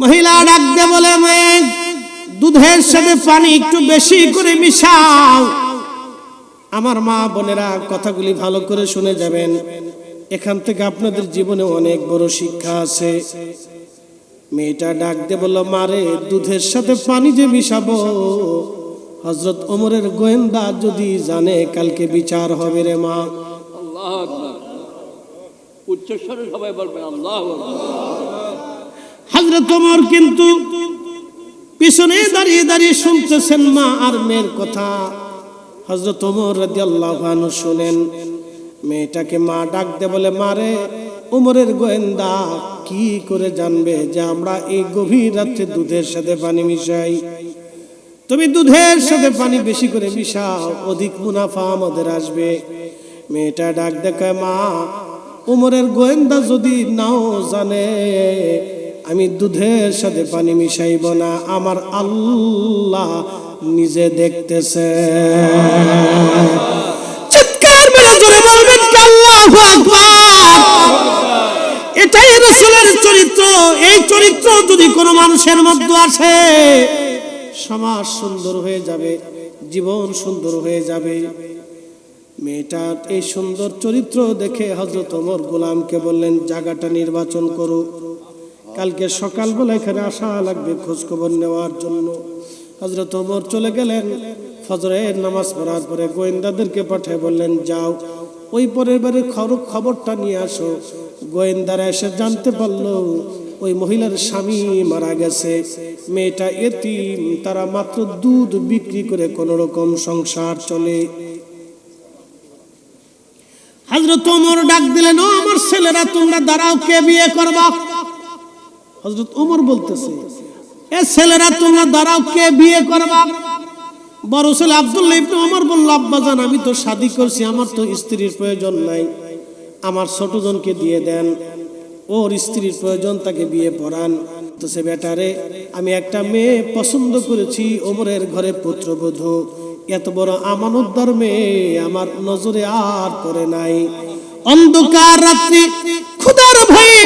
মহিলা ডাক দে বলে, মেয়ে, দুধের সাথে পানি একটু বেশি করে মিশাও। আমার মা বোনেরা কথাগুলি ভালো করে শুনে যাবেন। এখান থেকে আপনাদের জীবনে অনেক বড় শিক্ষা আছে। মেয়েটা ডাক দে বলল মারে দুধের সাথে পানি যে মিশাবো? হজরত ওমরের গোয়েন্দা যদি জানে, কালকে বিচার হবে রে মা। উচ্চস্বরে সবাই বলবেন, আল্লাহ হজরত ওমর কিন্তু পিছনে দাঁড়িয়ে দাঁড়িয়ে শুনতেছেন মা আর মেয়ের কথা। হজরত ওমর রাদিয়াল্লাহু আনহু শুনেন, মেয়েটাকে মা ডাক দে বলে মারে ওমরের গোয়েন্দা কি করে জানবে যে আমরা এই গভীর রাত্রে দুধের সাথে পানি মিশাই? তুমি দুধের সাথে পানি বেশি করে মিশাও, অধিক মুনাফা আমাদের আসবে। মেয়েটা ডাক দেখায় মা উমরের গোয়েন্দা যদি নাও জানে আমি দুধের সাথে পানি মিশাইব না, আমার আল্লাহ নিজে দেখতেছে। চিৎকার এটাই রাসূলের চরিত্র, এই চরিত্র যদি কোনো মানুষের মধ্যে আসে, সমাজ সুন্দর হয়ে যাবে, জীবন সুন্দর হয়ে যাবে। মেয়েটার এই সুন্দর চরিত্র দেখে হজরত ওমর গোলামকে বললেন, জায়গাটা নির্বাচন করো। কালকে সকালবেলা এখানে আসা লাগবে খোঁজ খবর নেওয়ার জন্য। হজরত ওমর চলে গেলেন, ফজরের নামাজ পড়ার পরে গোয়েন্দাদেরকে পাঠিয়ে বললেন, যাও, ওই পরের বারে খবর, খবরটা নিয়ে আসো। গোয়েন্দারা এসে জানতে পারল, ওই মহিলার স্বামী মারা গেছে। মেয়েটা এতিম, তারা মাত্র দুধ বিক্রি করে কোন রকম সংসার চলে। হজরত ওমর ডাক দিলেন, ও আমার ছেলেরা, তোমরা দাঁড়াও, কে বিয়ে করবা? হজরত ওমর বলতেছে, এ ছেলেরা, তোমরা দাঁড়াও, কে বিয়ে করবা? বড় ছেলে আব্দুল্লাহ ইবনে ওমর বলল আব্বাজান আমি তো শাদি করছি, আমার তো স্ত্রীর প্রয়োজন নাই। আমার ছোট জনকে দিয়ে দেন, ওর স্ত্রীর প্রয়োজন তাকে বিয়ে পড়ান। তো সে বেটারে আমি একটা মেয়ে পছন্দ করেছি, ওমরের ঘরে পুত্রবধূ। এত বড় আমানতদার মেয়ে আমার নজরে আর পড়ে নাই। অন্ধকার রাত্রি, ক্ষুধার ভয়ে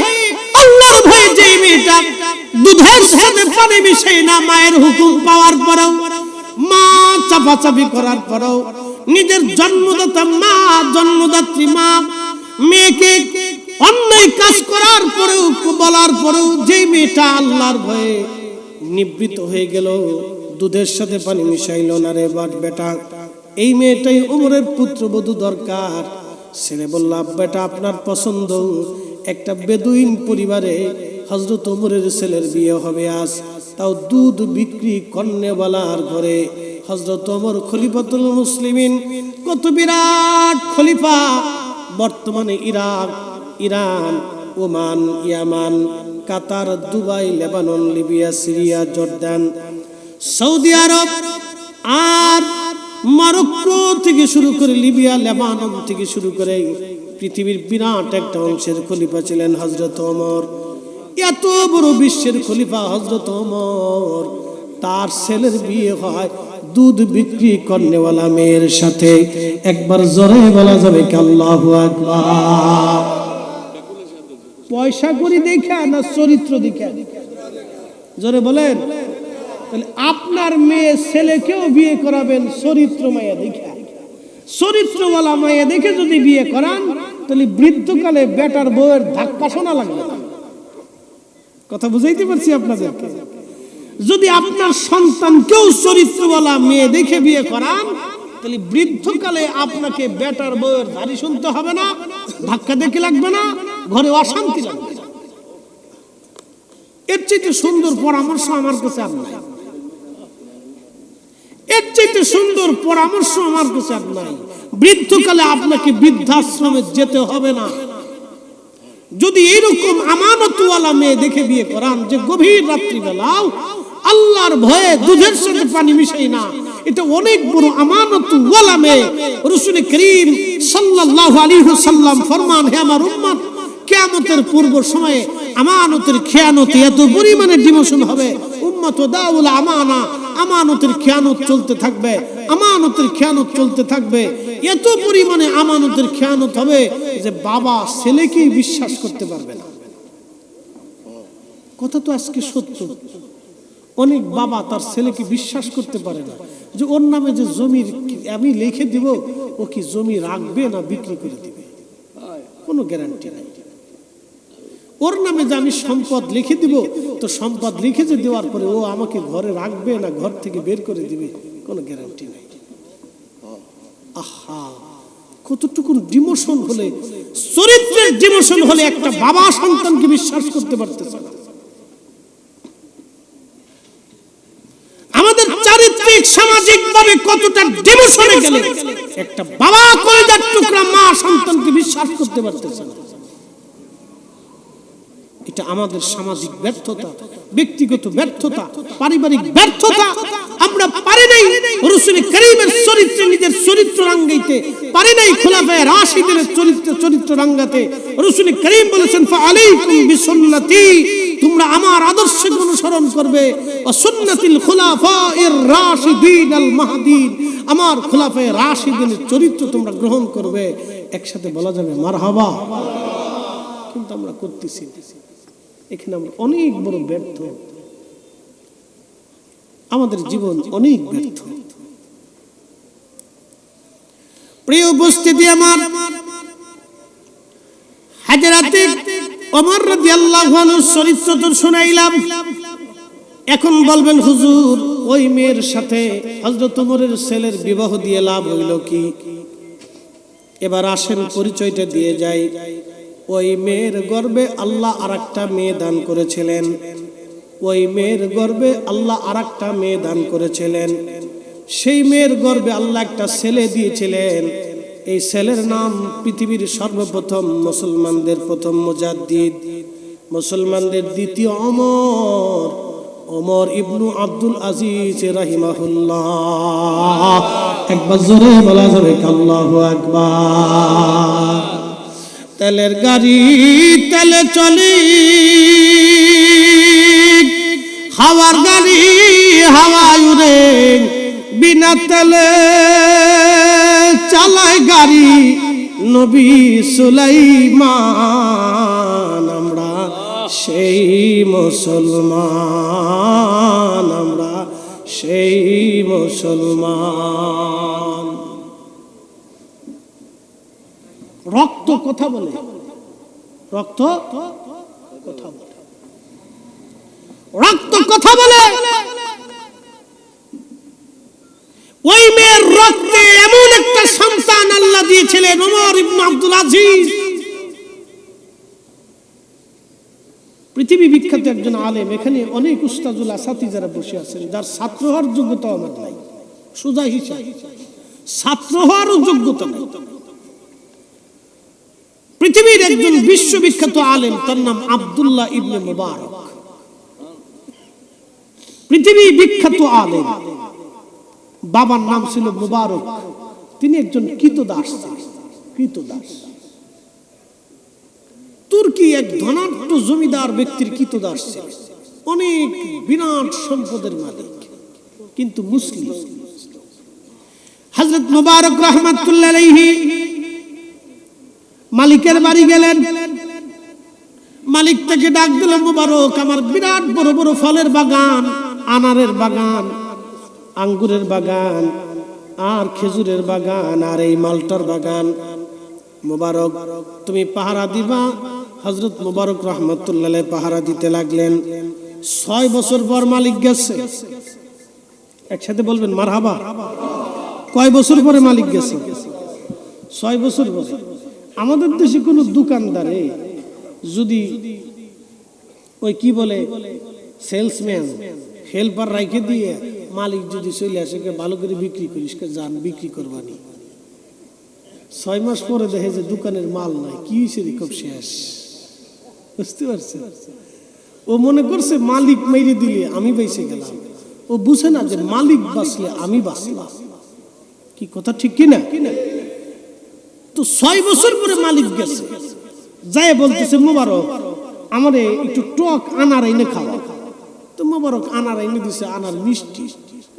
আল্লাহর যে মেয়েটা দুধের সাথে পানি মিশে না, মায়ের হুকুম পাওয়ার পরেও, মা চাপাচাপি করার পরেও, নিজের জন্মদাতা মা, জন্মদাত্রী মা, মেয়েকে অন্যায় কাজ করার পরেও, বলার পরেও যে মেয়েটা আল্লাহর ভয়ে নিবৃত হয়ে গেল, দুধের সাথে পানি মিশাইল না রে বাট বেটা। এই মেয়েটাই ওমরের পুত্রবধূ দরকার। ছেলে বলল বেটা আপনার পছন্দ। একটা বেদুইন পরিবারে হজরত ওমরের ছেলের বিয়ে হবে আজ। তাও দুধ বিক্রি কন্যাওয়ালার ঘরে। হজরত ওমর খলিফাতুল মুসলিমিন কত বিরাট খলিফা। বর্তমানে Iraq, Iran, Oman, Yemen, Qatar, Dubai, Lebanon, Libya, Syria, Jordan, Saudi Arab আর মরক্কো থেকে শুরু করে লিবিয়া, লেবানন থেকে শুরু করে পৃথিবীর বিরাট একটা অংশের খলিফা ছিলেন হজরত ওমর। এত বড় বিশ্বের খলিফা হজরত ওমর। তার ছেলের বিয়ে হয় দুধ বিক্রি করনেওয়ালা মেয়ের সাথে। একবার জোরে বলা যাবে কি পয়সা করি দেখা না চরিত্র দেখা। জোরে বলেন। আপনার মেয়ে ছেলেকেও বিয়ে করাবেন চরিত্র মায়া দেখা। চরিত্রওয়ালা মায়া দেখে যদি বিয়ে করান তাহলে বৃদ্ধকালে বেটার বউয়ের ধাক্কা শোনা লাগবে। কথা বুঝাইতে পারছি আপনাদেরকে যদি আপনার সন্তানকেও চরিত্রওয়ালা মেয়ে দেখে বিয়ে করান, তাহলে বৃদ্ধকালে আপনাকে বেটার বউয়ের ধারি শুনতে হবে না, ধাক্কা দেখে লাগবে না, ঘরে অশান্তি লাগবে। এর চাইতে সুন্দর পরামর্শ আমার কাছে আর নাই। এর চাইতে সুন্দর পরামর্শ আমার কাছে আর নাই। বৃদ্ধকালে আপনাকে বৃদ্ধাশ্রমে যেতে হবে না। যদি এরকম আমানতওয়ালা মেয়ে দেখে বিয়ে করান যে গভীর রাত্রিবেলাও আল্লাহর ভয়ে দুধের সাথে পানি মিশাই না, এটা অনেক বড় আমানতওয়ালা মেয়ে। রসুল করিম সাল্লাল্লাহু আলাইহি সাল্লাম ফরমান, হে আমার উম্মত, কিয়ামতের পূর্ব সময়ে আমানতের খেয়ানতে এত পরিমাণে ডিমোশন হবে। উম্মত দাউল আমানা আমানতের খেয়ানত চলতে থাকবে, আমানতের খেয়ানত চলতে থাকবে। এত পরিমাণে আমানতের খেয়ানত হবে যে বাবা ছেলেকেই বিশ্বাস করতে পারবে না। কথা তো আজকে সত্য। অনেক বাবা তার ছেলেকে বিশ্বাস করতে পারে না। যে ওর নামে যে জমির আমি লিখে দিব, ও কি জমি রাখবে না বিক্রি করে দিবে? কোনো গ্যারান্টি নাই। ওর নামে যে আমি সম্পদ লিখে দিব, তো সম্পদ লিখে যে দেওয়ার পরে ও আমাকে ঘরে রাখবে না, ঘর থেকে বের করে দিবে, কোনো গ্যারান্টি নাই। আহা কতটুকু ডিমোশন হলে, চরিত্রের ডিমোশন হলে একটা বাবা সন্তানকে বিশ্বাস করতে পারতেছে না। আমাদের চারিত্রিক সামাজিক ভাবে কতটা ডিমোশনে গেলে, একটা বাবা কয়দার টুকরা মা সন্তানকে বিশ্বাস করতে পারতেছে না। এটা আমাদের সামাজিক ব্যর্থতা, ব্যক্তিগত ব্যর্থতা, পারিবারিক ব্যর্থতা। আমরা পারি নাই রসুল করিমের চরিত্রে, নিজের চরিত্র রাঙ্গাইতে। পারি নাই খোলাফায় রাশিদের চরিত্র চরিত্র রাঙ্গাতে। রসুল করিম বলেছেন আলাইকুম বিসুন্নতি। তোমরা আমার আদর্শকে অনুসরণ করবে। সুন্নাতিল খোলাফা এর রাশিদিন আল মাহাদিন। আমার খোলাফায় রাশিদিনের চরিত্র তোমরা গ্রহণ করবে। একসাথে বলা যাবে, মারহাবা। কিন্তু আমরা করতেছি। এখানে আমরা অনেক বড় ব্যর্থ। আমাদের জীবন অনেক ব্যর্থ। প্রিয় উপস্থিতি আমার, হাজারাতে চরিত্র তো এখন বলবেন, হুজুর, ওই মেয়ের সাথে হযরত ওমরের ছেলের বিবাহ দিয়ে লাভ হইল কি? এবার আসেন পরিচয়টা দিয়ে যাই। ওই মেয়ের গর্বে আল্লাহ আর একটা মেয়ে দান করেছিলেন। ওই মেয়ের গর্বে আল্লাহ আর একটা মেয়ে দান করেছিলেন। সেই মেয়ের গর্বে আল্লাহ একটা ছেলে দিয়েছিলেন। এই ছেলের নাম পৃথিবীর সর্বপ্রথম মুসলমানদের প্রথম মুজাদ্দিদ। মুসলমানদের দ্বিতীয় অমর অমর ইবনু আব্দুল আজিজ রাহিমাহুল্লাহ। একবার জোরে বলা যাবে, আল্লাহু আকবার। তেলের গাড়ি, তেলে চলি। হাওয়ার গাড়ি, হাওয়ায় উড়ে বিনা তেলে চালায় গাড়ি। নবী সুলাইমান, আমরা সেই মুসলমান, আমরা সেই মুসলমান। রক্ত কথা বলে। রক্ত কথা বলে। রক্ত কথা বলে। ওই মেয়ের রক্তে এমন একটা সন্তান আল্লাহ দিয়েছিলেন, ওমর ইবনে আব্দুল আজিজ। পৃথিবী বিখ্যাত একজন আলেম, এখানে অনেক উস্তাজুল আসাতি যারা বসে আছেন, যার ছাত্র হওয়ার যোগ্যতা আমার নাই। সোজা হিসাব। ছাত্র হওয়ারও যোগ্যতা নাই। পৃথিবীর একজন বিশ্ববিখ্যাত আলেম, তার নাম আব্দুল্লাহ ইবনে মুবারক। পৃথিবী বিখ্যাত আলেম। বাবার নাম ছিল মুবারক। তিনি একজন কৃতদাস কৃতদাস। তুর্কি এক ধনাঢ্য জমিদার ব্যক্তির কৃতদাস ছিলেন। অনেক বিরাট সম্পদের মালিক, কিন্তু মুসলিম। হজরত মুবারক রহমাতুল্লাহ মালিকের বাড়ি গেলেন। মালিক থেকে ডাক দিল, মুবারক, আমার বিরাট বড় বড় ফলের বাগান, আনারের বাগান, আঙ্গুরের বাগান, আর খেজুরের বাগান, আর এই মালটার বাগান। মুবারক, তুমি পাহারা দিবা? হজরত মুবারক রহমতুল্লাহ পাহারা দিতে লাগলেন। ছয় বছর পর মালিক গেছে। একসাথে বলবেন, মারহাবা। কয় বছর পরে মালিক গেছে? ছয় বছর পরে। আমাদের দেশে কোনো দোকানদারে যদি ওই কি বলে সেলসম্যান হেল্পার রাইখে দিয়ে মালিক যদি চলে আসে ভালো করে বিক্রি করিস যান, বিক্রি করবানি। ছয় মাস পরে দেখে যে দোকানের মাল নাই, কি খুব শেষ। বুঝতে পারছে ও মনে করছে, মালিক মেরে দিলে আমি বেঁচে গেলাম। ও বুঝে না যে মালিক বাঁচলে আমি বাঁচলাম। কি কথা ঠিক কিনা কিনা? তো ছয় বছর পরে মালিক গেছে। যায় বলতেছে, মোবারক, আমারে একটু টক আনার এনে খাওয়া তো মোবারক আনার এনে দিছে, আনার মিষ্টি।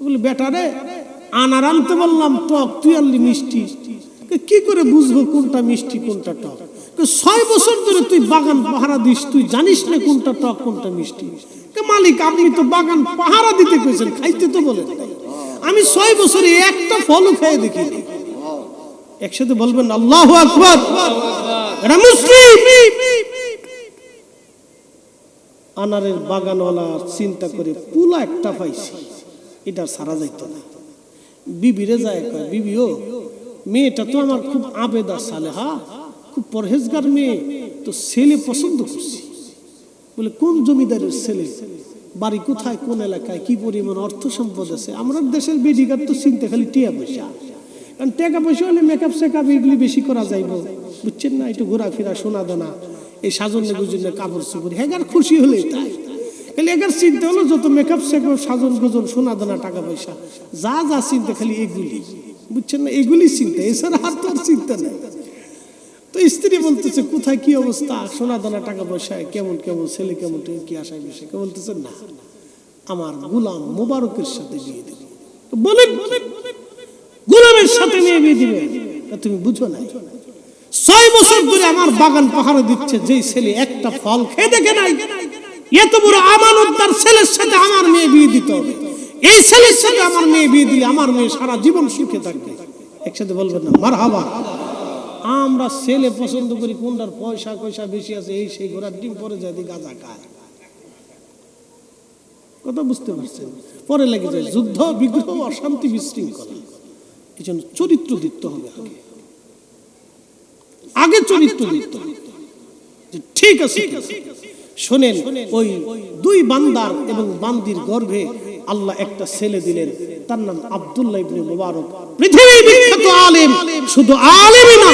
বলে, বেটা রে, আনার আনতে বললাম, টক, তুই আনলি মিষ্টি। কি করে বুঝব কোনটা মিষ্টি, কোনটা টক? ছয় বছর ধরে তুই বাগান পাহারা দিস, তুই জানিস না কোনটা টক, কোনটা মিষ্টি? মালিক, আপনি তো বাগান পাহারা দিতে কইছেন, খাইতে তো নাই। আমি ছয় বছরে একটা ফলও খেয়ে দেখিনি। একসাথে বলবেন, আল্লাহ আকবর! এটা মুসলিম! আনারের বাগানওয়ালা চিন্তা করে পুলা একটা পাইছি। এটা সারা যাইত না। বিবিরে যায় কয় বিবিও মেয়েটা তো আমার খুব আবেদা সালে, হা? খুব পরহেজগার মেয়ে। তো ছেলে পছন্দ করছি। বলে, কোন জমিদারের ছেলে? বাড়ি কোথায়? কোন এলাকায়? কি পরিমাণ অর্থ সম্পদ আছে? আমরা দেশের বেডিকার তো চিনতে খালি টিয়া পয়সা। কারণ টাকা পয়সা হলে মেকআপ সেকআপ এগুলি বেশি করা যাইব। বুঝছেন না? একটু ঘোরাফেরা শোনা দানা এই সাজন্য গুজন্য কাপড় চোপড়। হ্যাঁ আর খুশি হলে তাই। খালি এগার চিন্তা হলো যত মেকআপ সেকআপ সাজন গুজন সোনা দানা টাকা পয়সা, যা যা চিন্তা খালি এগুলি। বুঝছেন না? এগুলি চিন্তা, এছাড়া আর তো আর চিন্তা নেই। তো স্ত্রী বলতেছে, কোথায় কি অবস্থা? সোনা দানা টাকা পয়সা, কেমন কেমন? ছেলে কেমন? কি আশায় বিষয় কে বলতেছে, না। আমার গুলাম মোবারকের সাথে বিয়ে দেবে। বলেন গোলামের সাথে মেয়ে বিয়ে দিবে। তুমি বুঝো না ছয় বছর ধরে আমার বাগান পাহারা দিচ্ছে, যেই ছেলে একটা ফল খেয়ে দেখে নাই। এত বড় আমানতদার ছেলের সাথে আমার মেয়ে বিয়ে দিতে। এই ছেলের সাথে আমার মেয়ে বিয়ে দিলে আমার মেয়ে সারা জীবন সুখে থাকবে। একসাথে বলবেন না মার হাবা আমরা ছেলে পছন্দ করি, কোনটার পয়সা পয়সা বেশি আছে, এই সেই ঘোড়ার ডিম, পরে যায় গাঁজা খায়। কথা বুঝতে পারছেন? পরে লেগে যায় যুদ্ধ, বিগ্রহ, অশান্তি বিশৃঙ্খলা। এই জন্য চরিত্র দিতে হবে আগে আগে চরিত্র দিতে হবে ঠিক আছে শোনেন, ওই দুই বান্দার এবং বান্দির গর্ভে আল্লাহ একটা ছেলে দিলেন। তার নাম আব্দুল্লাহ ইবনে মুবারক। পৃথিবী বিখ্যাত আলেম। শুধু আলেমই না,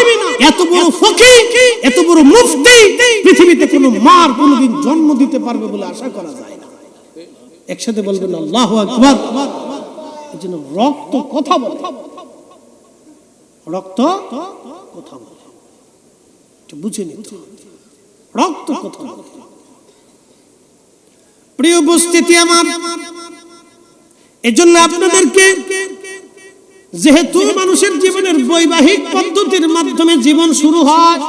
এত বড় ফকি এত বড় মুফতি, পৃথিবীতে কোনো মার কোনোদিন জন্ম দিতে পারবে বলে আশা করা যায় না। একসাথে বলবেন, আল্লাহ আকবার। রক্ত কথা বলে। রক্ত কথা বলে বুঝে নিতে রক্ত কথা বলে প্রিয় উপস্থিতি আমার, এজন্য আপনাদেরকে যেহেতু মানুষের জীবনের বৈবাহিক পদ্ধতির মাধ্যমে জীবন শুরু হয়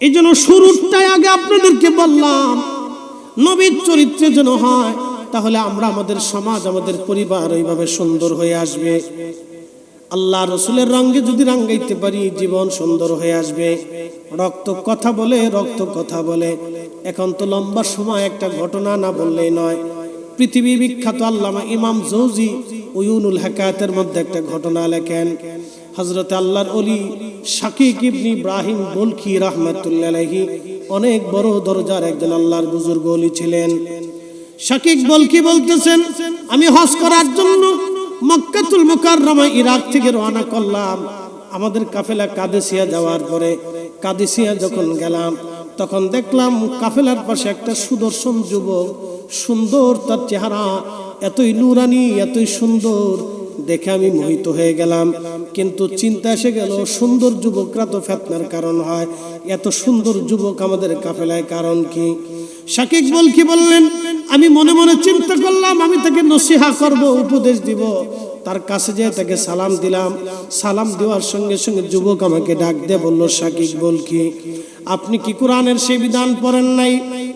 এই জন্য শুরুটাই আগে আপনাদেরকে বললাম, নবীর চরিত্রে যেন হয়, তাহলে আমরা আমাদের সমাজ, আমাদের পরিবার ওইভাবে সুন্দর হয়ে আসবে। আল্লাহ রসুলের রঙে যদি রাঙ্গাইতে পারি, জীবন সুন্দর হয়ে আসবে। রক্ত কথা বলে, রক্ত কথা বলে। এখন তো লম্বা সময়, একটা ঘটনা না বললেই নয়। পৃথিবী বিখ্যাত আল্লামা ইমাম জৌজি উয়ুনুল হেকায়াতের মধ্যে একটা ঘটনা লেখেন। হজরত আল্লাহর অলি শাকিক ইবনি ইব্রাহিম বলকি রহমতুল্লাহি অনেক বড় দরজার একজন আল্লাহর বুজুর্গ অলি ছিলেন। শাকিক বলকি বলতেছেন, আমি হজ করার জন্য মক্কাতুল মুকাররমা ইরাক থেকে রওনা করলাম। আমাদের কাফেলা কাদেসিয়া যাওয়ার পরে কাদেসিয়া যখন গেলাম, তখন দেখলাম কাফেলার পাশে একটা সুদর্শন যুবক, সুন্দর তার চেহারা, এতই নুরানি, এতই সুন্দর দেখে আমি মোহিত হয়ে গেলাম। কিন্তু চিন্তা এসে গেল, সুন্দর যুবকরা তো ফেতনার কারণ হয়। এত সুন্দর যুবক আমাদের কাফেলায় কারণ কি? শাকিক বল কি বললেন? আমি মনে মনে চিন্তা করলাম, আমি তাকে নসিহা করব, উপদেশ দিব। তার কাছে যেয়ে তাকে সালাম দিলাম। সালাম দেওয়ার সঙ্গে সঙ্গে যুবক আমাকে ডাক দিয়ে বলল শাকিক বল কি? আপনি কি কোরআনের সেই বিধান পড়েন নাই?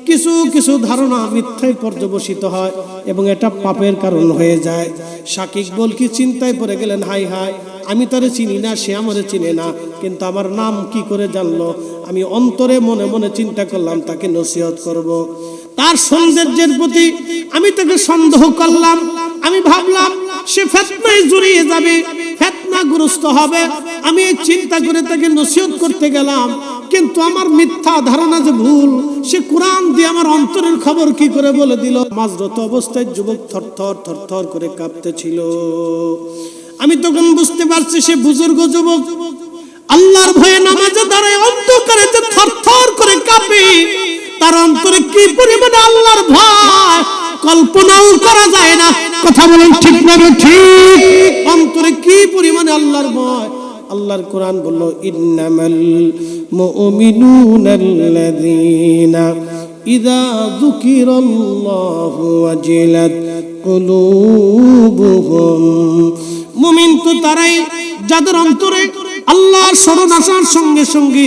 কিছু কিছু ধারণা মিথ্যায় পর্যবসিত হয় এবং এটা পাপের কারণ হয়ে যায়। শাকিক বল কি, চিন্তায় পড়ে গেলেন, হাই হাই, আমি তারে চিনি না, সে আমারে চিনে না, কিন্তু আমার নাম কি করে জানলো? আমি অন্তরে মনে মনে চিন্তা করলাম, তাকে নসিহত করব। তার সৌন্দর্যের প্রতি আমি তাকে সন্দেহ করলাম। আমি ভাবলাম সে ফেতনায় জড়িয়ে যাবে, ফেতনাগ্রস্ত হবে। আমি এই চিন্তা করে তাকে নসিহত করতে গেলাম, কিন্তু আমার মিথ্যা ধারণা যে ভুল, সে কোরআন দিয়ে আমার অন্তরের খবর কি করে বলে দিল? মাঝরত অবস্থায় যুবক থরথর থরথর করে কাঁপতেছিল। আমি তখন বুঝতে পারছি সে বুজুর্গ যুবক। আল্লাহর ভয়ে নামাজে দাঁড়ায় অন্ধকারে যে থরথর করে কাঁপে, তার অন্তরে কি পরিমাণে আল্লাহর ভয়? কল্পনাও করা যায় না। কথা বলেন ঠিক না ঠিক? অন্তরে কি পরিমাণে আল্লাহর ভয়? আল্লাহর কোরআন বলল, ইন্নামাল মুমিনুনাল্লাযীনা ইযা যুকিরাল্লাহু ওয়াজিলাত কুলুবুহুম। মুমিন তো তারাই, যাদের অন্তরে আল্লাহর স্মরণ আসার সঙ্গে সঙ্গে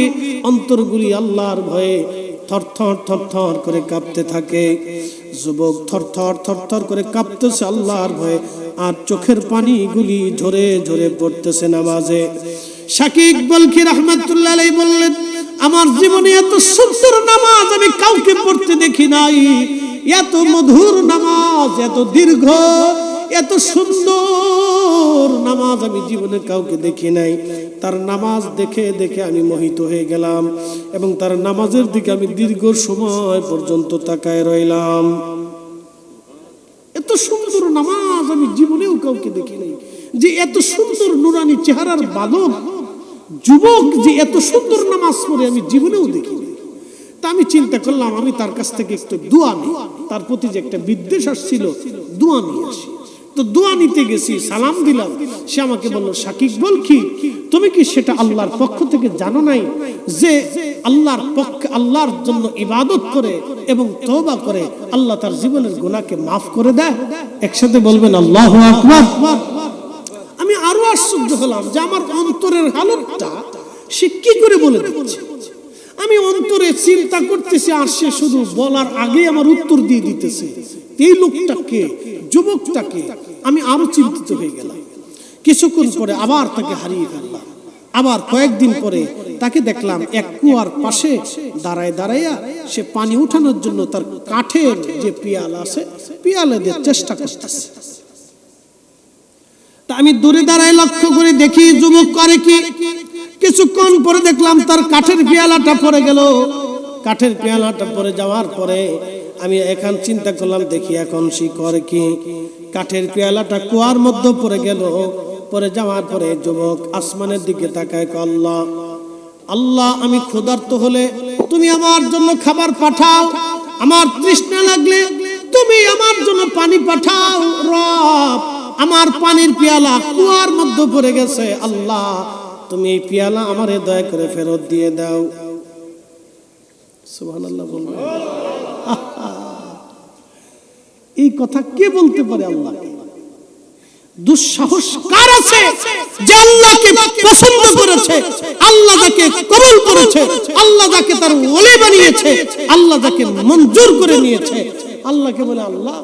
অন্তরগুলি আল্লাহর ভয়ে থরথর থরথর করে কাঁপতে থাকে। যুবক থরথর থরথর করে কাঁপতেছে আল্লাহর ভয়ে, আর চোখের পানিগুলি ঝরে ঝরে পড়তেছে নামাজে। শাকিব বলকি রহমতুল্লাহ বললেন, আমার জীবনে এত সুন্দর নামাজ আমি কাউকে পড়তে দেখি নাই। এত মধুর নামাজ, এত দীর্ঘ, এত সুন্দর নামাজ আমি জীবনে কাউকে দেখি নাই। তার নামাজ দেখে দেখে আমি মোহিত হয়ে গেলাম এবং তার নামাজের দিকে আমি দীর্ঘ সময় পর্যন্ত তাকায় রইলাম। এত সুন্দর নামাজ আমি জীবনেও কাউকে দেখি নাই। যে এত সুন্দর নুরানি চেহারার বালক যুবক যে এত সুন্দর নামাজ পড়ে আমি জীবনেও দেখিনি তা আমি চিন্তা করলাম, আমি তার কাছ থেকে একটু দোয়া নিই। তার প্রতি যে একটা বিদ্বেষ আসছিল, দোয়া নিয়ে আসি। তো দোয়া নিতে গেছি, সালাম দিলাম। সে আমাকে বলল, সাকিব, বল কি? তুমি কি সেটা আল্লাহর পক্ষ থেকে জানো নাই যে আল্লাহর পক্ষে, আল্লাহর জন্য ইবাদত করে এবং তওবা করে আল্লাহ তার জীবনের গুনাহকে মাফ করে দেয়? একসাথে বলবেন, আল্লাহু আমি আরও আশ্চর্য হলাম যে আমার অন্তরের হালতটা সে কি করে বলে দিচ্ছে? আমি অন্তরে চিন্তা করতেছি, আর সে শুধু বলার আগে আমার উত্তর দিয়ে দিতেছে। এই লোকটাকে যুবকটাকে আমি আরও চিন্তিত হয়ে গেলাম। কিছুক্ষণ পরে আবার তাকে হারিয়ে ফেললাম। আবার কয়েকদিন পরে তাকে দেখলাম এক কুয়ার পাশে দাঁড়ায় দাঁড়াইয়া সে পানি উঠানোর জন্য তার কাঠের যে পিয়াল আছে, পিয়ালে দিয়ে চেষ্টা করতেছে। তা আমি দূরে দাঁড়ায় লক্ষ্য করে দেখি যুবক করে কি? কিছুক্ষণ পরে দেখলাম তার কাঠের পেয়ালাটা পরে গেল। কাঠের পেয়ালাটা পরে যাওয়ার পরে আমি এখন চিন্তা করলাম দেখি এখন সে করে কি? কাঠের পেয়ালাটা কুয়ার মধ্যে পড়ে গেল। পরে যাওয়ার পরে যুবক আসমানের দিকে তাকায় কয়, আল্লাহ আল্লাহ আমি ক্ষুধার্ত হলে তুমি আমার জন্য খাবার পাঠাও আমার তৃষ্ণা লাগলে তুমি আমার জন্য পানি পাঠাও রব আমার পানির পেয়ালা কুয়ার মধ্যে পড়ে গেছে আল্লাহ তুমি এই পেয়ালা আমারে দয়া করে ফেরত দিয়ে দাও। আহা। এই কথা কে বলতে পারে আল্লাহ দুঃসাহস কার আছে যে আল্লাহকে পছন্দ করেছে, আল্লাহ যাকে কবুল করেছে, আল্লাহ যাকে তার ওলি বানিয়েছে, আল্লাহ যাকে মঞ্জুর করে নিয়েছে। আল্লাহকে বলে, আল্লাহ,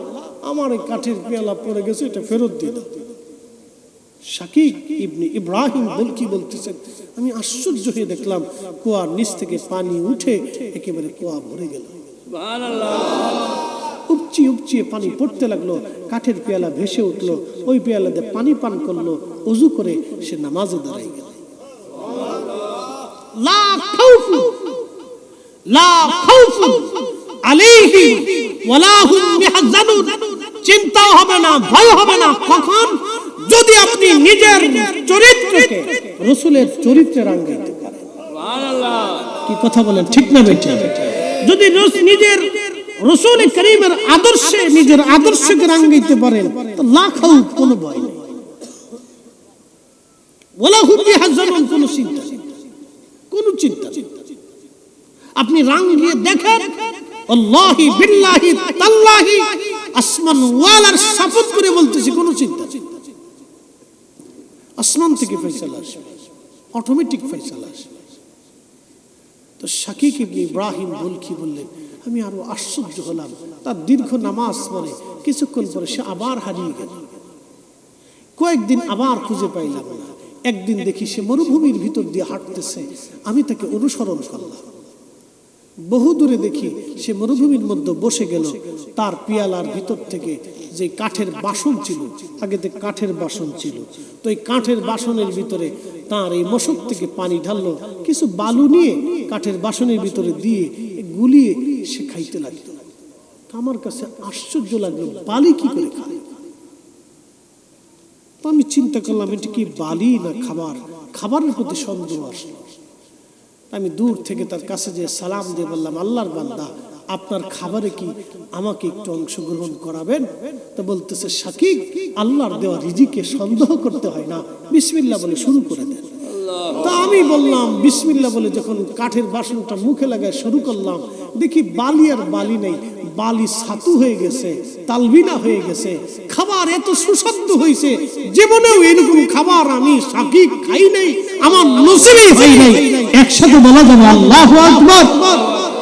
আমার কাঠের পেয়ালা পড়ে গেছে, এটা ফেরত দিয়ে দাও। শাকিব ইবনে ইব্রাহিম বল কি বলতেছেন? আমি আশ্চর্য হয়ে দেখলাম কুয়ার নিচ থেকে পানি উঠে একেবারে কুয়া ভরে গেল। উপচি উপচিয়ে পানি পড়তে লাগল কাঠের পেয়ালা ভেসে উঠল ওই পেয়ালাতে পানি পান করল অজু করে সে নামাজে দাঁড়াই গেল। চিন্তাও হবে না ভয় হবে না কখন যদি আপনি নিজের চরিত্রকে রসুলের চরিত্রে রাঙ্গাইতে পারেন। কি কথা বলেন? ঠিক না যদি নিজের রসুল করিমের আদর্শে নিজের আদর্শকে রাঙ্গাইতে পারেন, তো লাখ কোনো ভয় নেই। হাজারুন কোনো চিন্তা কোনো চিন্তা। আপনি রাঙ্গিয়ে দেখেন, আল্লাহি বিল্লাহি তাল্লাহি, আসমান ওয়ালার শপথ করে বলতেছি, কোনো চিন্তা নেই। আসমান থেকে ফয়সালা আসবে অটোমেটিক ফয়সালা আসবে তো শাকিক ইবনে ইব্রাহিম বলকি বললেন, আমি আরও আশ্চর্য হলাম। তার দীর্ঘ নামাজ পরে কিছুক্ষণ পরে সে আবার হারিয়ে গেল। কয়েকদিন আবার খুঁজে পাইলাম না। একদিন দেখি সে মরুভূমির ভিতর দিয়ে হাঁটতেছে। আমি তাকে অনুসরণ করলাম। বহু দূরে দেখি সে মরুভূমির মধ্যে বসে গেল। তার পিয়ালার ভিতর থেকে যে কাঠের বাসন ছিল আগেতে কাঠের বাসন ছিল, তো এই কাঠের বাসনের ভিতরে তার এই মশক থেকে পানি ঢাললো, কিছু বালু নিয়ে কাঠের বাসনের ভিতরে দিয়ে গুলিয়ে সে খাইতে লাগল। আমার কাছে আশ্চর্য লাগল, বালি কি করে খায়? তো আমি চিন্তা করলাম, এটা কি বালি না খাবার? খাবারের প্রতি সন্দেহ আসলো। আমি দূর থেকে তার কাছে যে সালাম দিয়ে বললাম, আল্লাহর বান্দা, আপনার খাবারে কি আমাকে একটু অংশগ্রহণ করাবেন? তো বলতেছে, সাকিব, আল্লাহর দেওয়া রিজিকে সন্দেহ করতে হয় না। বিসমিল্লা বলে শুরু করে দেন। তা আমি বললাম বিসমিল্লা বলে যখন কাঠের বাসনটা মুখে লাগায় শুরু করলাম, দেখি বালি আর বালি নেই, বালি ছাতু হয়ে গেছে, তালবিনা হয়ে গেছে, খাবার এত সুস্বাদু হয়েছে, জীবনেও এরকম খাবার আমি সাকিব খাই নাই, আমার নসিবে হয় নাই। একসাথে বলা যাবে, আল্লাহু আকবার।